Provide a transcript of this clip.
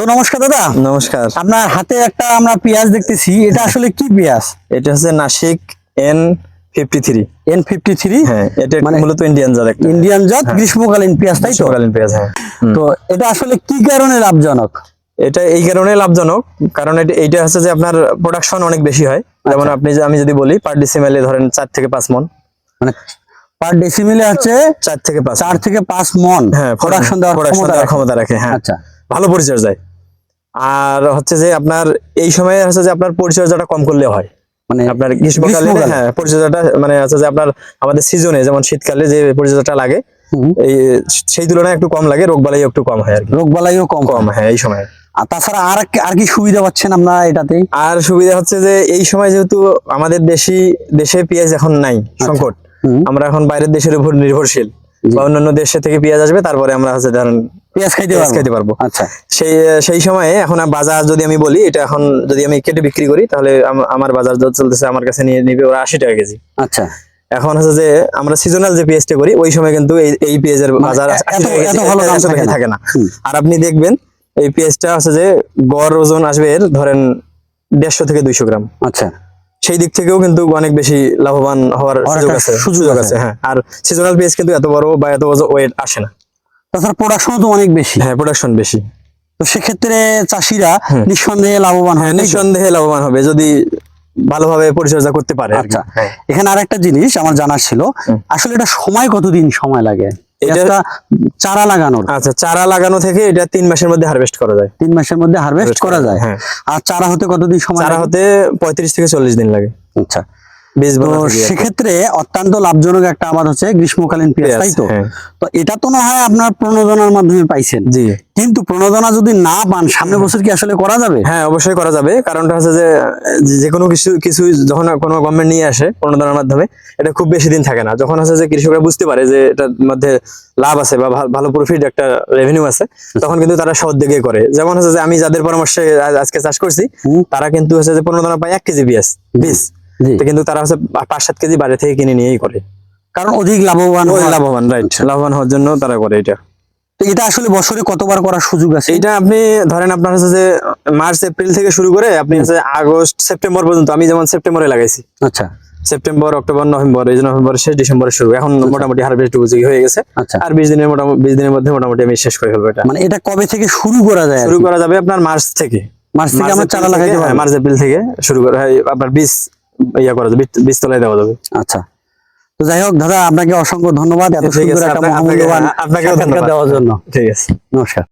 তো নমস্কার দাদা। নমস্কার। আপনার হাতে একটা আমরা পেঁয়াজ দেখতেছি এটা আসলে কি পেঁয়াজ? এটা হচ্ছে Nashik N fifty three N fifty three হ্যাঁ এটা মানে মূলত ইন্ডিয়ান জাত একটা। ইন্ডিয়ান জাত গ্রীষ্মকালীন পেঁয়াজ তাই তো? গ্রীষ্মকালীন পেঁয়াজ হ্যাঁ। তো এটা আসলে কি কারণে লাভজনক? এটা এই কারণে লাভজনক কারণ এইটা হচ্ছে যে আপনার প্রোডাকশন অনেক বেশি হয়। যেমন আচ্ছা। আপনি যে- আমি যদি বলি পার ডিসিমেলে ধরেন চার থেকে পাঁচ মন। মানে পার ডেসিমিলে হচ্ছে চার থেকে পাঁচ চার থেকে পাঁচ মন হ্যাঁ প্রোডাকশন দেওয়ার ক্ষমতা রাখে। ক্ষমতা রাখে হ্যাঁ। আচ্ছা। ভালো পরিচর্যায়। আর হচ্ছে যে আপনার এই সময় হচ্ছে যে আপনার পরিচর্যাটা কম করলে হয়। মানে আপনার গ্রীষ্মকালে। হ্যাঁ পরিচর্যাটা মানে হচ্ছে যে আপনার আমাদের সিজনে যেমন শীতকালে যে পরিচর্যাটা লাগে এই সেই তুলনায় একটু কম লাগে রোগ বালাই একটু কম হয় আর কি। রোগ বালাইও কম কম হ্যাঁ। এই সময়। আর তাছাড়া আর কি- আর কি সুবিধা পাচ্ছেন আপনারা এটাতে? আর সুবিধা হচ্ছে যে এই সময় যেহেতু আমাদের দেশি দেশে পেঁয়াজ এখন নাই সংকট। আমরা এখন বাইরের দেশের উপর নির্ভরশীল। বা অন্যান্য দেশে থেকে পেঁয়াজ আসবে তারপরে আমরা হচ্ছে ধরেন পেঁয়াজ খাইতে পেঁয়াজ পারব। খেতে পারব। আচ্ছা। সেই সেই সময়ে এখন বাজার যদি আমি বলি এটা এখন যদি আমি কেটে বিক্রি করি তাহলে আমার বাজার যত চলতেছে আমার কাছে নিয়ে নিবে ওরা আশি টাকা কেজি। আচ্ছা। এখন হচ্ছে যে আমরা সিজনাল যে পেঁয়াজটা করি ওই সময় কিন্তু এই এই পেঁয়াজের বাজার এ- 80 টাকা এত- কেজি, এত ভালো দাম এত থাকে না। আর আপনি দেখবেন এই পেঁয়াজটা হচ্ছে যে গড় ওজন আসবে এর ধরেন দেড়শো থেকে দুইশো গ্রাম। আচ্ছা। সেই দিক থেকেও কিন্তু অনেক বেশি লাভবান হওয়ার সুযোগ আছে সুযোগ। আছে। হ্যাঁ। আর সিজনাল পেঁয়াজ কিন্তু এত বড় বা এত ওয়েট আসে না। তাছাড়া প্রোডাকশনও তো অনেক বেশি। হ্যাঁ প্রোডাকশন বেশি। তো সেক্ষেত্রে চাষিরা নিঃসন্দেহে লাভবান হয়? নিঃসন্দেহে লাভবান হবে যদি ভালোভাবে পরিচর্যা করতে পারে আচ্ছা। হ্যাঁ। এখানে আরেকটা জিনিস আমার জানার ছিল আসলে এটা সময় কতদিন সময় লাগে? এটা- এটা চারা লাগানোর। আচ্ছা চারা লাগানো থেকে এটা তিন মাসের মধ্যে হারভেস্ট করা যায়। তিন মাসের মধ্যে হারভেস্ট করা যায়। হ্যাঁ। আর চারা হতে কতদিন সময় চারা হতে পঁয়ত্রিশ থেকে চল্লিশ দিন লাগে। আচ্ছা। সেক্ষেত্রে অত্যন্ত লাভজনক একটা আবাদ হচ্ছে গ্রীষ্মকালীন পেঁয়াজ তাই তো? হ্যাঁ। তো এটা তো না হয় আপনার প্রণোদনার মাধ্যমে পাইছেন। জি। কিন্তু প্রণোদনা যদি না পান সামনের বছর কি আসলে করা যাবে? হ্যাঁ অবশ্যই করা যাবে। কারণটা হচ্ছে যে যে- কোনো কিছু কিছু যখন কোনো গভর্নমেন্ট নিয়ে আসে অনুদানের মাধ্যমে এটা খুব বেশি দিন থাকে না। যখন হচ্ছে যে কৃষকরা বুঝতে পারে যে এটার মধ্যে লাভ আছে বা ভালো প্রফিট একটা রেভিনিউ আছে তখন কিন্তু তারা সদ্যোগে করে। যেমন হচ্ছে যে আমি যাদের পরামর্শে আজকে চাষ করছি তারা কিন্তু হচ্ছে যে প্রণোদনা পায় এক কেজি পেঁয়াজ। বীজ তো কিন্তু তারা হচ্ছে পাঁচ সাত কেজি বাইরে থেকে কিনে নিয়েই করে। কারণ অধিক লাভবান লাভবান রাইট লাভবান হওয়ার জন্য তারা করে এটা। এটা আসলে বছরে কতবার করার সুযোগ আছে? এইটা আপনি ধরেন আপনার হচ্ছে যে মার্চ এপ্রিল থেকে শুরু করে আপনি হচ্ছে আগস্ট সেপ্টেম্বর পর্যন্ত আমি যেমন সেপ্টেম্বরে লাগাইছি। আচ্ছা। সেপ্টেম্বর অক্টোবর নভেম্বর এই নভেম্বর শেষ ডিসেম্বরে শুরু। এখন মোটামুটি হারভেস্ট উপযোগী হয়ে গেছে। আচ্ছা। আর বিশ দিনের মোটামুটি বিশ দিনের মধ্যে মোটামুটি আমি শেষ করে ফেলব এটা। মানে এটা কবে থেকে শুরু করা যায় শুরু করা যাবে আপনার মার্চ থেকে। মার্চ থেকে আমরা চারা লাগাইতে হ্যাঁ, মার্চ এপ্রিল থেকে শুরু করা হয় আপনার বীজ ইয়া করা যাবে বীজ- বীজ তলায় দেওয়া যাবে। আচ্ছা। তো যাই হোক দাদা আপনাকে অসংখ্য ধন্যবাদ। এত সুন্দর একটা আপনাকে- মহামূল্যবান আপনাকে-। দেওয়ার জন্য। ঠিক আছে। নমস্কার।